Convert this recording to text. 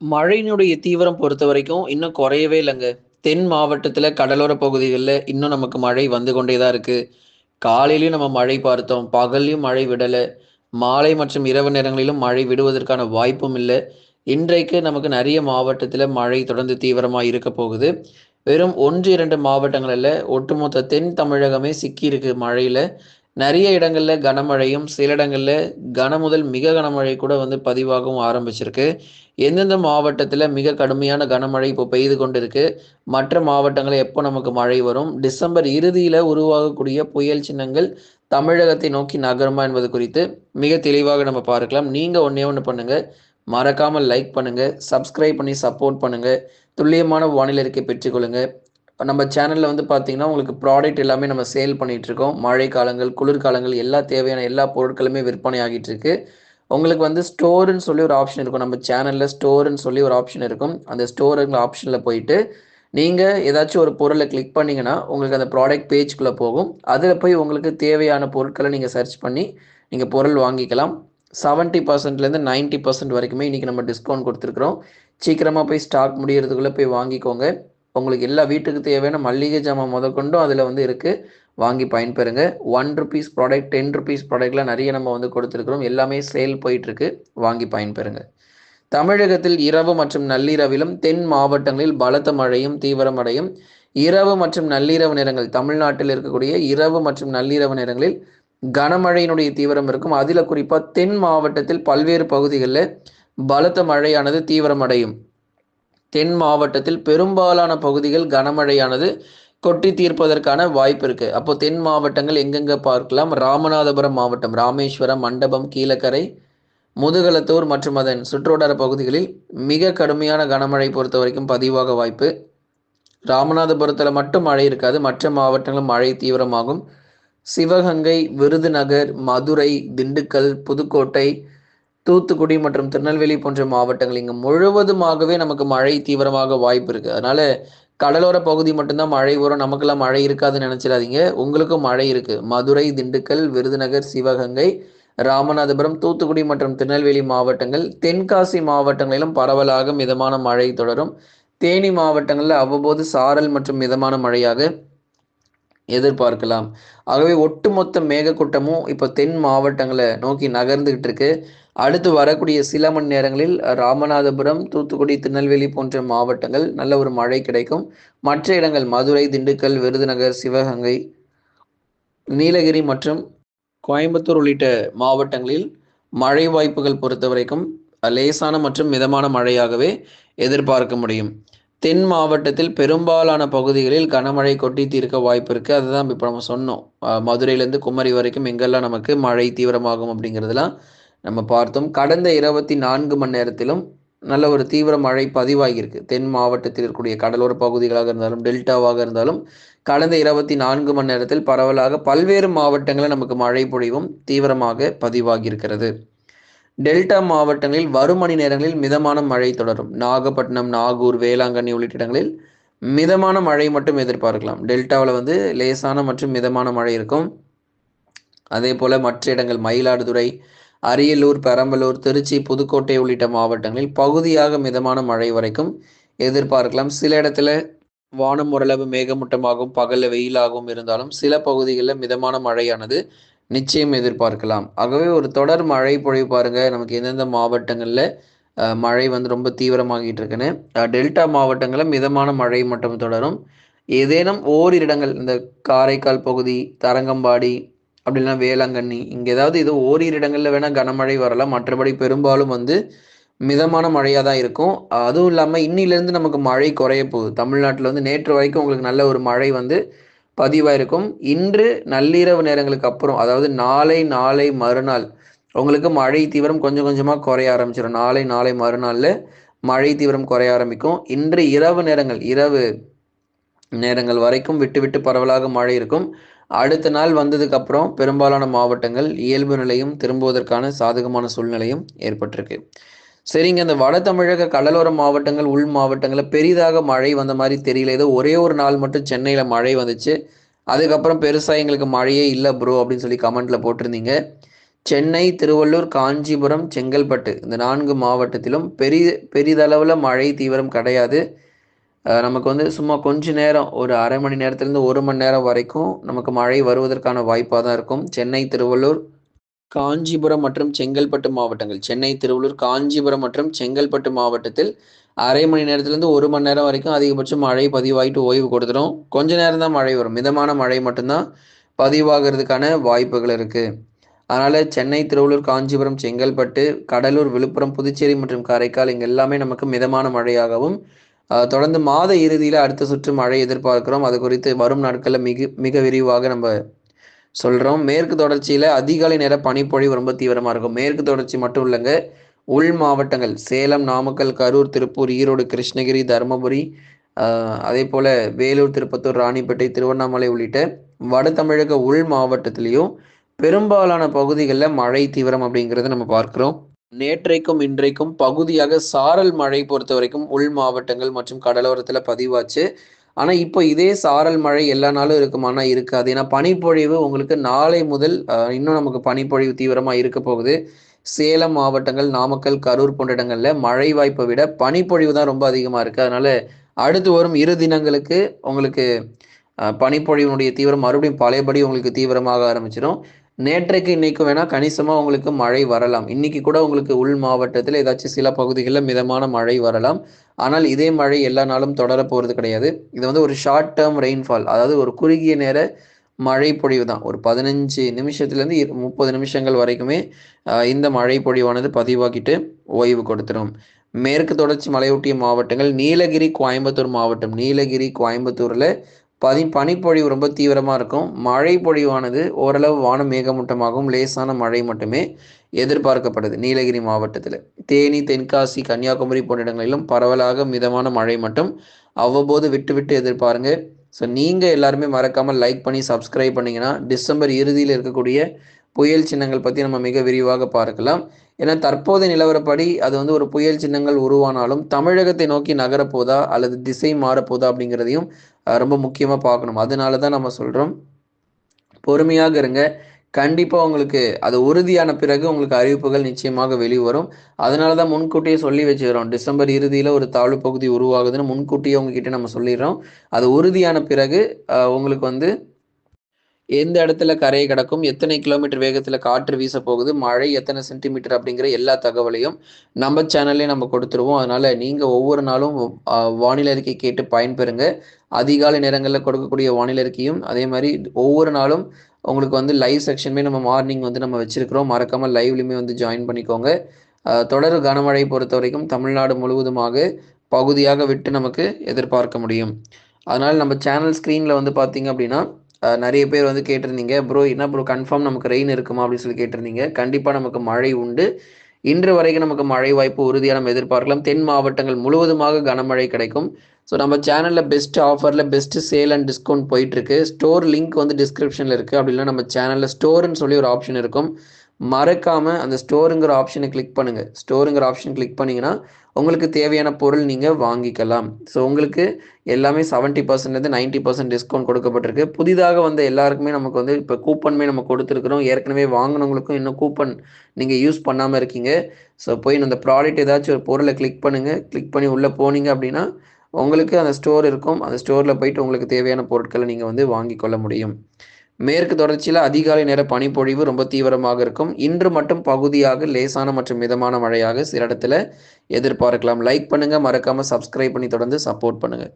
மழையினுடைய தீவிரம் பொறுத்த வரைக்கும் இன்னும் குறையவே இல்லைங்க. தென் மாவட்டத்தில் கடலோர பகுதிகளில் இன்னும் நமக்கு மழை வந்து கொண்டே தான் இருக்குது காலையிலையும் நம்ம மழை பார்த்தோம். பகல்லையும் மழை விடலை. மாலை மற்றும் இரவு நேரங்களிலும் மழை விடுவதற்கான வாய்ப்பும் இல்லை. இன்றைக்கு நமக்கு நிறைய மாவட்டத்தில் மழை தொடர்ந்து தீவிரமாக இருக்க போகுது. வெறும் ஒன்று இரண்டு மாவட்டங்களில் ஒட்டுமொத்த தென் தமிழகமே சிக்கியிருக்கு மழையில். நிறைய இடங்கள்ல கனமழையும், சில இடங்கள்ல கன முதல் மிக கனமழை கூட வந்து பதிவாகவும் ஆரம்பிச்சிருக்கு. எந்தெந்த மாவட்டத்தில் மிக கடுமையான கனமழை இப்போ பெய்து கொண்டிருக்கு, மற்ற மாவட்டங்களில் எப்போ நமக்கு மழை வரும், டிசம்பர் இறுதியில் உருவாகக்கூடிய புயல் சின்னங்கள் தமிழகத்தை நோக்கி நகருமா என்பது குறித்து மிக தெளிவாக நம்ம பார்க்கலாம். நீங்கள் ஒன்றே ஒன்று பண்ணுங்கள் மறக்காமல் லைக் பண்ணுங்கள் சப்ஸ்கிரைப் பண்ணி சப்போர்ட் பண்ணுங்கள் துல்லியமான வானிலை இருக்கை பெற்றுக்கொள்ளுங்கள் இப்போ நம்ம சேனலில் வந்து பார்த்தீங்கன்னா, உங்களுக்கு ப்ராடக்ட் எல்லாமே நம்ம சேல் பண்ணிகிட்ருக்கோம் மழை காலங்கள், குளிர்காலங்கள் எல்லா தேவையான எல்லா பொருட்களுமே விற்பனை ஆகிட்டு இருக்கு. உங்களுக்கு வந்து ஸ்டோருன்னு சொல்லி ஒரு ஆப்ஷன் இருக்கும். நம்ம சேனலில் ஸ்டோருன்னு சொல்லி ஒரு ஆப்ஷன் இருக்கும். அந்த ஸ்டோர்ங்கிற ஆப்ஷனில் போயிட்டு, நீங்கள் ஏதாச்சும் ஒரு பொருளை கிளிக் பண்ணிங்கன்னா உங்களுக்கு அந்த ப்ராடக்ட் பேஜ்குள்ளே போகும். அதில் போய் உங்களுக்கு தேவையான பொருட்களை நீங்கள் சர்ச் பண்ணி, நீங்கள் பொருள் வாங்கிக்கலாம். செவன்ட்டி பர்சன்ட்லேருந்து நைன்ட்டி பர்சன்ட் வரைக்குமே இன்றைக்கி நம்ம டிஸ்கவுண்ட் கொடுத்துருக்குறோம் சீக்கிரமாக போய் ஸ்டாக் முடியறதுக்குள்ள போய் வாங்கிக்கோங்க. உங்களுக்கு எல்லா வீட்டுக்கு தேவையான மல்லிகை ஜாமான் முதற்கொண்டும் அதில் வந்து இருக்குது வாங்கி பயன்பெறுங்க. ₹1 ப்ராடக்ட், ₹10 ப்ராடக்ட்லாம் நிறைய நம்ம வந்து கொடுத்துருக்குறோம் எல்லாமே சேல் போயிட்டுருக்கு. வாங்கி பயன்பெறுங்க. தமிழகத்தில் இரவு மற்றும் நள்ளிரவிலும் தென் மாவட்டங்களில் பலத்த மழையும் தீவிரமடையும். இரவு மற்றும் நள்ளிரவு நேரங்கள் தமிழ்நாட்டில் இருக்கக்கூடிய இரவு மற்றும் நள்ளிரவு நேரங்களில் கனமழையினுடைய தீவிரம் இருக்கும். அதில் குறிப்பாக தென் மாவட்டத்தில் பல்வேறு பகுதிகளில் பலத்த மழையானது தீவிரமடையும். தென் மாவட்டத்தில் பெரும்பாலான பகுதிகள் கனமழையானது கொட்டி தீர்ப்பதற்கான வாய்ப்பு இருக்கு. அப்போ தென் மாவட்டங்கள் எங்கெங்க பார்க்கலாம்? ராமநாதபுரம் மாவட்டம், ராமேஸ்வரம், மண்டபம், கீழக்கரை, முதுகலத்தூர் மற்றும் அதன் சுற்றுவட்டார பகுதிகளில் மிக கடுமையான கனமழை பொறுத்த வரைக்கும் பதிவாக வாய்ப்பு. ராமநாதபுரத்தில் மட்டும் மழை இருக்காது. மற்ற மாவட்டங்களும் மழை தீவிரமாகும். சிவகங்கை, விருதுநகர், மதுரை, திண்டுக்கல், புதுக்கோட்டை, தூத்துக்குடி மற்றும் திருநெல்வேலி போன்ற மாவட்டங்கள் இங்கு முழுவதுமாகவே நமக்கு மழை தீவிரமாக வாய்ப்பு இருக்கு. அதனால கடலோர பகுதி மட்டும்தான் மழை வரும். நமக்கெல்லாம் மழை இருக்காதுன்னு நினச்சிடாதீங்க உங்களுக்கும் மழை இருக்கு. மதுரை, திண்டுக்கல், விருதுநகர், சிவகங்கை, ராமநாதபுரம், தூத்துக்குடி மற்றும் திருநெல்வேலி மாவட்டங்கள், தென்காசி மாவட்டங்களிலும் பரவலாக மிதமான மழை தொடரும். தேனி மாவட்டங்களில் அவ்வப்போது சாரல் மற்றும் மிதமான மழையாக எதிர்பார்க்கலாம். ஆகவே ஒட்டுமொத்த மேகக்கூட்டமும் இப்போ தென் மாவட்டங்களை நோக்கி நகர்ந்துகிட்டு இருக்கு. அடுத்து வரக்கூடிய சில மணி நேரங்களில் ராமநாதபுரம், தூத்துக்குடி, திருநெல்வேலி போன்ற மாவட்டங்கள் நல்ல ஒரு மழை கிடைக்கும். மற்ற இடங்கள் மதுரை, திண்டுக்கல், விருதுநகர், சிவகங்கை, நீலகிரி மற்றும் கோயம்புத்தூர் உள்ளிட்ட மாவட்டங்களில் மழை வாய்ப்புகள் பொறுத்தவரைக்கும் லேசான மற்றும் மிதமான மழையாகவே எதிர்பார்க்க முடியும். தென் மாவட்டத்தில் பெரும்பாலான பகுதிகளில் கனமழை கொட்டி தீர்க்க வாய்ப்பு இருக்கு. அதுதான் இப்போ நம்ம சொன்னோம். மதுரையிலேருந்து குமரி வரைக்கும் எங்கெல்லாம் நமக்கு மழை தீவிரமாகும் அப்படிங்கிறதுலாம் நம்ம பார்த்தோம். கடந்த 24 மணி நேரத்திலும் நல்ல ஒரு தீவிர மழை பதிவாகியிருக்கு. தென் மாவட்டத்தில் இருக்கக்கூடிய கடலோர பகுதிகளாக இருந்தாலும், டெல்டாவாக இருந்தாலும் கடந்த 24 மணி நேரத்தில் பரவலாக பல்வேறு மாவட்டங்களில் நமக்கு மழை பொழிவும் தீவிரமாக பதிவாகியிருக்கிறது. டெல்டா மாவட்டங்களில் வரும் மணி நேரங்களில் மிதமான மழை தொடரும். நாகப்பட்டினம், நாகூர், வேளாங்கண்ணி உள்ளிட்ட இடங்களில் மிதமான மழை மட்டும் எதிர்பார்க்கலாம். டெல்டாவில் வந்து லேசான மற்றும் மிதமான மழை இருக்கும். அதே போல் மற்ற இடங்கள் மயிலாடுதுறை, அரியலூர், பெரம்பலூர், திருச்சி, புதுக்கோட்டை உள்ளிட்ட மாவட்டங்களில் பகுதியாக மிதமான மழை வரைக்கும் எதிர்பார்க்கலாம். சில இடத்துல வானம் ஓரளவு மேகமூட்டமாகவும், பகல்ல வெயிலாகவும் இருந்தாலும் சில பகுதிகளில் மிதமான மழையானது நிச்சயம் எதிர்பார்க்கலாம். ஆகவே ஒரு தொடர் மழை பொழிவு பாருங்க. நமக்கு எந்தெந்த மாவட்டங்கள்ல மழை வந்து ரொம்ப தீவிரமாகிட்டு இருக்குன்னு. டெல்டா மாவட்டங்களில் மிதமான மழை மட்டும் தொடரும். ஏதேனும் ஓரிரு இடங்கள் இந்த காரைக்கால் பகுதி, தரங்கம்பாடி, அப்படி வேளாங்கண்ணி இங்கே ஏதாவது இது ஓரிரு இடங்களில் வேணால் கனமழை வரலாம். மற்றபடி பெரும்பாலும் வந்து மிதமான மழையாக தான் இருக்கும். அதுவும் இல்லாமல் இன்னிலேருந்து நமக்கு மழை குறைய போகுது. தமிழ்நாட்டில் வந்து நேற்று வரைக்கும் உங்களுக்கு நல்ல ஒரு மழை வந்து பதிவாயிருக்கும். இன்று நள்ளிரவு நேரங்களுக்கு அப்புறம் அதாவது நாளை, நாளை மறுநாள் உங்களுக்கு மழை தீவிரம் கொஞ்சம் கொஞ்சமாக குறைய ஆரம்பிச்சிடும் நாளை, நாளை மறுநாளில் மழை தீவிரம் குறைய ஆரம்பிக்கும். இன்று இரவு நேரங்கள் இரவு நேரங்கள் வரைக்கும் விட்டு விட்டு பரவலாக மழை இருக்கும். அடுத்த நாள் வந்ததுக்கு அப்புறம் பெரும்பாலான மாவட்டங்கள் இயல்பு நிலையும் திரும்புவதற்கான சாதகமான சூழ்நிலையும் ஏற்பட்டிருக்கு. சரிங்க. இந்த வட தமிழக கடலோர மாவட்டங்கள், உள் மாவட்டங்களில் பெரிதாக மழை வந்த மாதிரி தெரியல. ஏதோ ஒரே ஒரு நாள் மட்டும் சென்னையில் மழை வந்துச்சு. அதுக்கப்புறம் பெருசாக எங்களுக்கு மழையே இல்லை ப்ரோ அப்படின்னு சொல்லி கமெண்ட்ல போட்டிருந்தீங்க. சென்னை திருவள்ளூர் காஞ்சிபுரம் செங்கல்பட்டு இந்த நான்கு மாவட்டத்திலும் பெரிய பெரிதளவில் மழை தீவிரம் கிடையாது நமக்கு வந்து சும்மா கொஞ்ச நேரம் ஒரு அரை மணி நேரத்துலேருந்து ஒரு மணி நேரம் வரைக்கும் நமக்கு மழை வருவதற்கான வாய்ப்பாக தான் இருக்கும் சென்னை திருவள்ளூர் காஞ்சிபுரம் மற்றும் செங்கல்பட்டு மாவட்டங்கள். சென்னை திருவள்ளூர் காஞ்சிபுரம் மற்றும் செங்கல்பட்டு மாவட்டத்தில் அரை மணி நேரத்துலேருந்து ஒரு மணி நேரம் வரைக்கும் அதிகபட்சம் மழை பதிவாயிட்டு ஓய்வு கொடுத்துடும். கொஞ்ச நேரம் தான் மழை வரும். மிதமான மழை மட்டும்தான் பதிவாகிறதுக்கான வாய்ப்புகள் இருக்குது அதனால் சென்னை திருவள்ளூர் காஞ்சிபுரம் செங்கல்பட்டு கடலூர் விழுப்புரம் புதுச்சேரி மற்றும் காரைக்கால் இங்கே எல்லாமே நமக்கு மிதமான மழையாகவும் தொடர்ந்து மாத இறுதியில் அடுத்த சுற்று மழை எதிர்பார்க்கிறோம். அது குறித்து வரும் நாட்களில் மிக மிக விரிவாக நம்ம சொல்கிறோம் மேற்கு தொடர்ச்சியில் அதிகாலை நேர பனிப்பொழிவு ரொம்ப தீவிரமாக இருக்கும். மேற்கு தொடர்ச்சி மட்டும் இல்லைங்க உள் மாவட்டங்கள் சேலம் நாமக்கல் கரூர் திருப்பூர் ஈரோடு கிருஷ்ணகிரி தருமபுரி அதே போல் வேலூர் திருப்பத்தூர் ராணிப்பேட்டை திருவண்ணாமலை உள்ளிட்ட வட தமிழக உள் மாவட்டத்திலையும் பெரும்பாலான பகுதிகளில் மழை தீவிரம் அப்படிங்கிறத நம்ம பார்க்குறோம். நேற்றைக்கும் இன்றைக்கும் பகுதியாக சாரல் மழை பொறுத்த வரைக்கும் உள் மாவட்டங்கள் மற்றும் கடலோரத்தில் பதிவாச்சு. ஆனால் இப்போ இதே சாரல் மழை எல்லா நாளும் இருக்குமானா இருக்காது. ஏன்னா பனிப்பொழிவு உங்களுக்கு நாளை முதல் இன்னும் நமக்கு பனிப்பொழிவு தீவிரமாக இருக்க போகுது. சேலம் மாவட்டங்கள் நாமக்கல் கரூர் போன்ற இடங்களில் மழை வாய்ப்பை விட பனிப்பொழிவு தான் ரொம்ப அதிகமாக இருக்குது அதனால் அடுத்து வரும் இரு தினங்களுக்கு உங்களுக்கு பனிப்பொழிவினுடைய தீவிரம் மறுபடியும் பழையபடி உங்களுக்கு தீவிரமாக ஆரம்பிச்சிடும் நேற்றைக்கு இன்னைக்கு வேணால் கணிசமாக உங்களுக்கு மழை வரலாம். இன்னைக்கு கூட உங்களுக்கு உள் மாவட்டத்தில் ஏதாச்சும் சில பகுதிகளில் மிதமான மழை வரலாம். ஆனால் இதே மழை எல்லா நாளும் தொடர போகிறது கிடையாது. இது வந்து ஒரு ஷார்ட் டேர்ம் ரெயின்ஃபால் அதாவது ஒரு குறுகிய நேர மழை பொழிவு தான். ஒரு பதினஞ்சு நிமிஷத்துலேருந்து முப்பது நிமிஷங்கள் வரைக்குமே இந்த மழை பொழிவானது பதிவாக்கிட்டு ஓய்வு கொடுத்துரும். மேற்கு தொடர்ச்சி மலையொட்டிய மாவட்டங்கள் நீலகிரி கோயம்புத்தூர் மாவட்டம். நீலகிரி கோயம்புத்தூரில் பதி பனிப்பொழிவு ரொம்ப தீவிரமாக இருக்கும். மழை பொழிவானது ஓரளவு வானம் மேகமூட்டமாகவும் லேசான மழை மட்டுமே எதிர்பார்க்கப்படுது. நீலகிரி மாவட்டத்தில். தேனி தென்காசி கன்னியாகுமரி போன்ற இடங்களிலும் பரவலாக மிதமான மழை மட்டும் அவ்வப்போது விட்டு விட்டு எதிர்பாருங்க. ஸோ நீங்கள் எல்லாருமே மறக்காமல் லைக் பண்ணி சப்ஸ்கிரைப் பண்ணிங்கன்னா டிசம்பர் இறுதியில் இருக்கக்கூடிய புயல் சின்னங்கள் பற்றி நம்ம மிக விரிவாக பார்க்கலாம். ஏன்னா தற்போதைய நிலவரப்படி அது வந்து ஒரு புயல் சின்னங்கள் உருவானாலும் தமிழகத்தை நோக்கி நகரப்போதா அல்லது திசை மாறப்போதா அப்படிங்கிறதையும் ரொம்ப முக்கியமாக பார்க்கணும். அதனால தான் நம்ம சொல்கிறோம் பொறுமையாக இருங்க. கண்டிப்பாக உங்களுக்கு அது உறுதியான பிறகு உங்களுக்கு அறிவிப்புகள் நிச்சயமாக வெளிவரும். அதனால தான் முன்கூட்டியே சொல்லி வச்சுக்கிறோம். டிசம்பர் இறுதியில் ஒரு தாழ்வு பகுதி உருவாகுதுன்னு முன்கூட்டியே உங்ககிட்ட நம்ம சொல்லிடுறோம். அது உறுதியான பிறகு உங்களுக்கு வந்து எந்த இடத்துல கரையை கிடக்கும் எத்தனை கிலோமீட்டர் வேகத்தில் காற்று வீச போகுது மழை எத்தனை சென்டிமீட்டர் அப்படிங்கிற எல்லா தகவலையும் நம்ம சேனல்லே நம்ம கொடுத்துருவோம். அதனால் நீங்கள் ஒவ்வொரு நாளும் வானிலை அறிக்கை கேட்டு பயன்பெறுங்க. அதிகாலை நேரங்களில் கொடுக்கக்கூடிய வானிலை அறிக்கையும் அதே மாதிரி ஒவ்வொரு நாளும் உங்களுக்கு வந்து லைவ் செக்ஷனுமே நம்ம மார்னிங் வந்து நம்ம வச்சுருக்கிறோம். மறக்காமல் லைவ்லையுமே வந்து ஜாயின் பண்ணிக்கோங்க. தொடர் கனமழை பொறுத்த வரைக்கும் தமிழ்நாடு முழுவதுமாக பகுதியாக விட்டு நமக்கு எதிர்பார்க்க முடியும். அதனால் நம்ம சேனல் ஸ்க்ரீனில் வந்து பார்த்தீங்க அப்படின்னா நிறைய பேர் வந்து கேட்டிருந்தீங்க ப்ரோ என்ன ப்ரோ கன்ஃபார்ம் நமக்கு ரெயின் இருக்குமா? அப்படின்னு சொல்லி கேட்டிருந்தீங்க. கண்டிப்பாக நமக்கு மழை உண்டு. இன்று வரைக்கும் நமக்கு மழை வாய்ப்பு உறுதியாக நம்ம எதிர்பார்க்கலாம். தென் மாவட்டங்கள் முழுவதுமாக கனமழை கிடைக்கும். ஸோ நம்ம சேனலில் பெஸ்ட் ஆஃபரில் பெஸ்ட் சேல் அண்ட் டிஸ்கவுண்ட் போயிட்டுருக்கு. ஸ்டோர் லிங்க் வந்து டிஸ்கிரிப்ஷனில் இருக்குது அப்படின்னா நம்ம சேனலில் ஸ்டோர்னு சொல்லி ஒரு ஆப்ஷன் இருக்கும். மறக்காமல் அந்த ஸ்டோருங்கிற ஆப்ஷனை கிளிக் பண்ணுங்கள் ஸ்டோருங்கிற ஆப்ஷன் கிளிக் பண்ணிங்கன்னா உங்களுக்கு தேவையான பொருள் நீங்கள் வாங்கிக்கலாம். ஸோ உங்களுக்கு எல்லாமே செவன்ட்டி பர்சன்ட்லேருந்து நைன்ட்டி பர்சன்ட் டிஸ்கவுண்ட் கொடுக்கப்பட்டிருக்கு. புதிதாக வந்த எல்லாருக்குமே நமக்கு வந்து இப்போ கூப்பன்மே நம்ம கொடுத்துருக்குறோம். ஏற்கனவே வாங்கினவங்களுக்கும் இன்னும் கூப்பன் நீங்கள் யூஸ் பண்ணாமல் இருக்கீங்க. ஸோ போய் அந்த ப்ராடக்ட் ஏதாச்சும் ஒரு பொருளை கிளிக் பண்ணுங்கள் கிளிக் பண்ணி உள்ளே போனீங்க அப்படின்னா உங்களுக்கு அந்த ஸ்டோர் இருக்கும். அந்த ஸ்டோரில் போயிட்டு உங்களுக்கு தேவையான பொருட்களை நீங்கள் வந்து வாங்கி கொள்ள முடியும். மேற்கு தொடர்ச்சியில் அதிகாலை நேர பனிப்பொழிவு ரொம்ப தீவிரமாக இருக்கும். இன்று மட்டும் பகுதியாக லேசான மற்றும் மிதமான மழையாக சில இடத்துல எதிர்பார்க்கலாம். லைக் பண்ணுங்கள் மறக்காமல் சப்ஸ்கிரைப் பண்ணி தொடர்ந்து சப்போர்ட் பண்ணுங்கள்